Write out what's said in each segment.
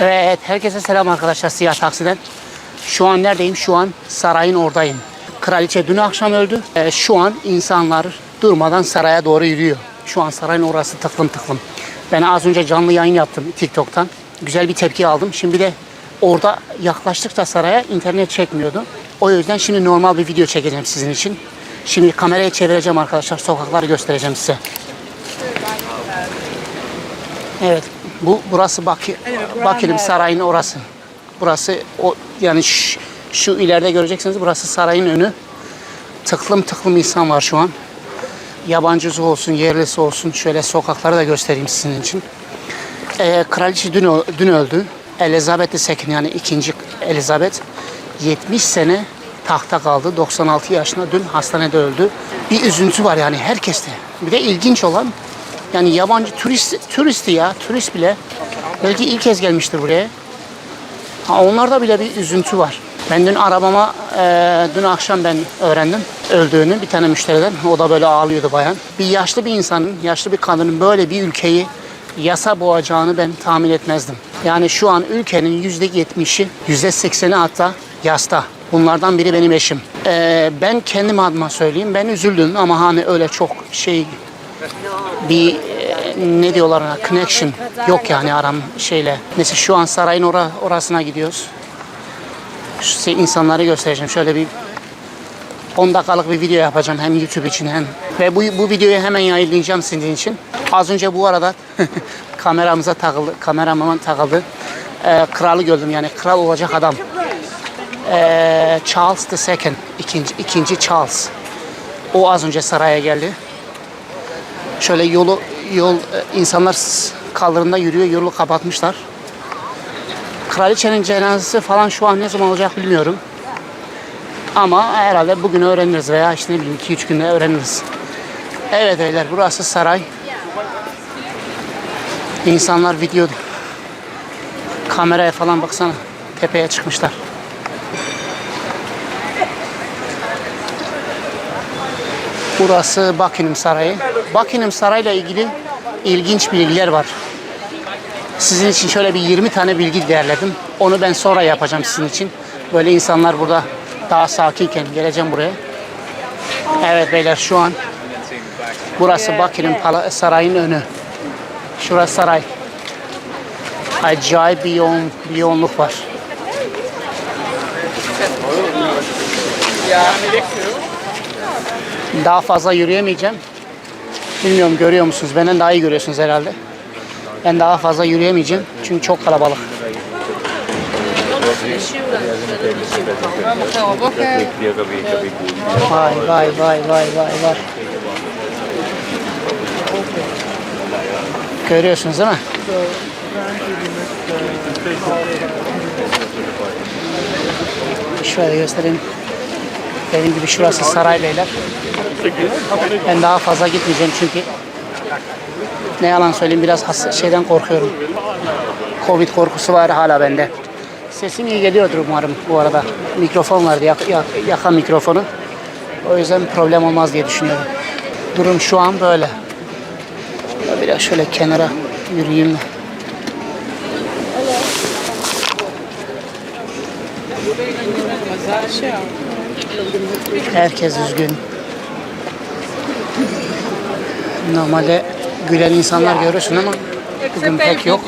Evet, herkese selam arkadaşlar Siyah Taksi'den. Şu an neredeyim? Şu an sarayın oradayım. Kraliçe dün akşam öldü. Ee, şu an insanlar durmadan saraya doğru yürüyor. Şu an sarayın orası tıklım tıklım. Ben az önce canlı yayın yaptım TikTok'tan. Güzel bir tepki aldım. Şimdi de orada yaklaştıkça saraya internet çekmiyordu. O yüzden şimdi normal bir video çekeceğim sizin için. Şimdi kamerayı çevireceğim arkadaşlar. Sokakları göstereceğim size. Evet. Bu burası Bakü Bakü'nün sarayın orası. Burası o yani şu, şu ileride göreceksiniz burası sarayın önü. Tıklım tıklım insan var şu an. Yabancısı olsun, yerlisi olsun. Şöyle sokakları da göstereyim sizin için. Ee, kraliçe dün, dün öldü. Elizabeth II yani ikinci Elizabeth 70 sene tahta kaldı. 96 yaşında dün hastanede öldü. Bir üzüntü var yani herkeste. Bir de ilginç olan yani yabancı turist turisti ya turist bile belki ilk kez gelmiştir buraya. Ha, onlarda bile bir üzüntü var. Ben dün arabama e, dün akşam ben öğrendim öldüğünü bir tane müşteriden. O da böyle ağlıyordu bayan. Bir yaşlı bir insanın, yaşlı bir kadının böyle bir ülkeyi yasa boğacağını ben tahmin etmezdim. Yani şu an ülkenin yüzde yetmişi, yüzde sekseni hatta yasta. Bunlardan biri benim eşim. E, ben kendim adıma söyleyeyim. Ben üzüldüm ama hani öyle çok şey bir e, ne diyorlar ona connection yok yani aram şeyle. Mesela şu an sarayın ora, orasına gidiyoruz. Se- insanları göstereceğim. Şöyle bir 10 dakikalık bir video yapacağım hem YouTube için hem ve bu, bu videoyu hemen yayınlayacağım sizin için. Az önce bu arada kameramıza takıldı, kameramama takıldı. Ee, kralı gördüm yani kral olacak adam. Ee, Charles II, ikinci, ikinci Charles. O az önce saraya geldi. Şöyle yolu yol e, insanlar kaldırımda yürüyor, yolu kapatmışlar. Kraliçenin cenazesi falan şu an ne zaman olacak bilmiyorum. Ama herhalde bugün öğreniriz veya işte ne bileyim 2-3 günde öğreniriz. Evet beyler burası saray. İnsanlar video kameraya falan baksana tepeye çıkmışlar. Burası Buckingham Sarayı. Buckingham Sarayı'yla ilgili ilginç bilgiler var. Sizin için şöyle bir 20 tane bilgi derledim. Onu ben sonra yapacağım sizin için. Böyle insanlar burada daha sakinken geleceğim buraya. Evet beyler şu an burası Buckingham Sarayı'nın önü. Şurası saray. Acayip bir yoğun, bir yoğunluk var. Daha fazla yürüyemeyeceğim. Bilmiyorum görüyor musunuz? Benden daha iyi görüyorsunuz herhalde. Ben daha fazla yürüyemeyeceğim çünkü çok kalabalık. Vay vay vay vay vay vay. Görüyorsunuz değil mi? Şöyle göstereyim. Dediğim gibi şurası saray beyler. Ben daha fazla gitmeyeceğim çünkü ne yalan söyleyeyim biraz şeyden korkuyorum. Covid korkusu var hala bende. Sesim iyi geliyordur umarım bu arada. Mikrofon vardı, yak, yak, yakan mikrofonu. O yüzden problem olmaz diye düşünüyorum. Durum şu an böyle. Biraz şöyle kenara yürüyeyim mi? Herkes üzgün. Normalde gülen insanlar görürsün ama bugün pek yok.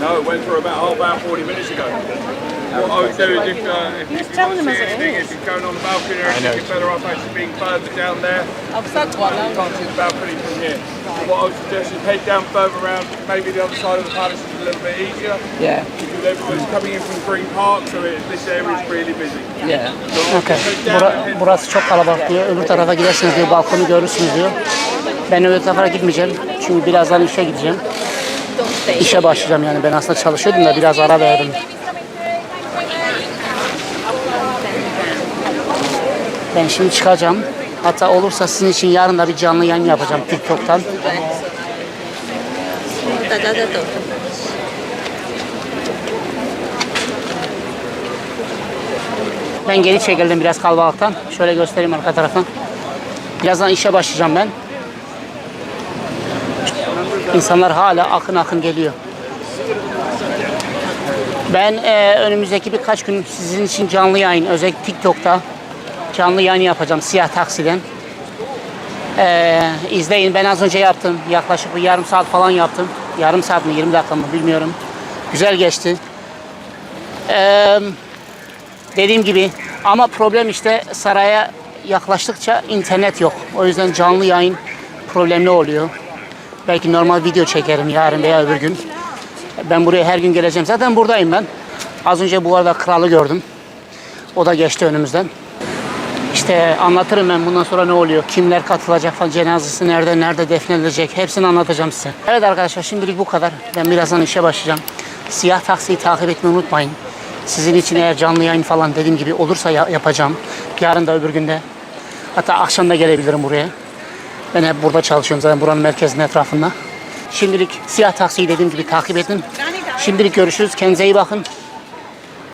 No, it went for about oh, about 40 minutes ago. What I would is if, uh, if, if you want to see anything, if you're going on the balcony or anything, you're better off actually being further down there. You can't see the balcony from here. So what I would suggest is head down further around, maybe the other side of the palace is a little bit easier. Yeah, Because everyone's coming in from Green Park, so it, this area is really busy. yeah. Okay. Bura- burası çok kalabalık diyor. Öbür tarafa gidersiniz diyor. Balkonu görürsünüz diyor. Ben öbür tarafa gitmeyeceğim. Çünkü birazdan işe gideceğim. İşe başlayacağım yani. Ben aslında çalışıyordum da biraz ara verdim. Ben şimdi çıkacağım. Hatta olursa sizin için yarın da bir canlı yayın yapacağım TikTok'tan. Ben geri çekildim biraz kalabalıktan. Şöyle göstereyim arka tarafı. Birazdan işe başlayacağım ben. İnsanlar hala akın akın geliyor. Ben e, önümüzdeki birkaç gün sizin için canlı yayın, özellikle TikTok'ta canlı yayın yapacağım siyah taksiden. E, izleyin ben az önce yaptım. Yaklaşık bir yarım saat falan yaptım. Yarım saat mi 20 dakika mı bilmiyorum. Güzel geçti. E, dediğim gibi ama problem işte saraya yaklaştıkça internet yok. O yüzden canlı yayın problemli oluyor. Belki normal video çekerim yarın veya öbür gün. Ben buraya her gün geleceğim. Zaten buradayım ben. Az önce bu arada kralı gördüm. O da geçti önümüzden. İşte anlatırım ben bundan sonra ne oluyor, kimler katılacak falan, cenazesi nerede, nerede defnedilecek hepsini anlatacağım size. Evet arkadaşlar şimdilik bu kadar. Ben birazdan işe başlayacağım. Siyah taksiyi takip etmeyi unutmayın. Sizin için eğer canlı yayın falan dediğim gibi olursa ya- yapacağım. Yarın da öbür günde. Hatta akşam da gelebilirim buraya. Ben hep burada çalışıyorum zaten buranın merkezinin etrafında. Şimdilik siyah taksiyi dediğim gibi takip edin. Şimdilik görüşürüz. Kendinize iyi bakın.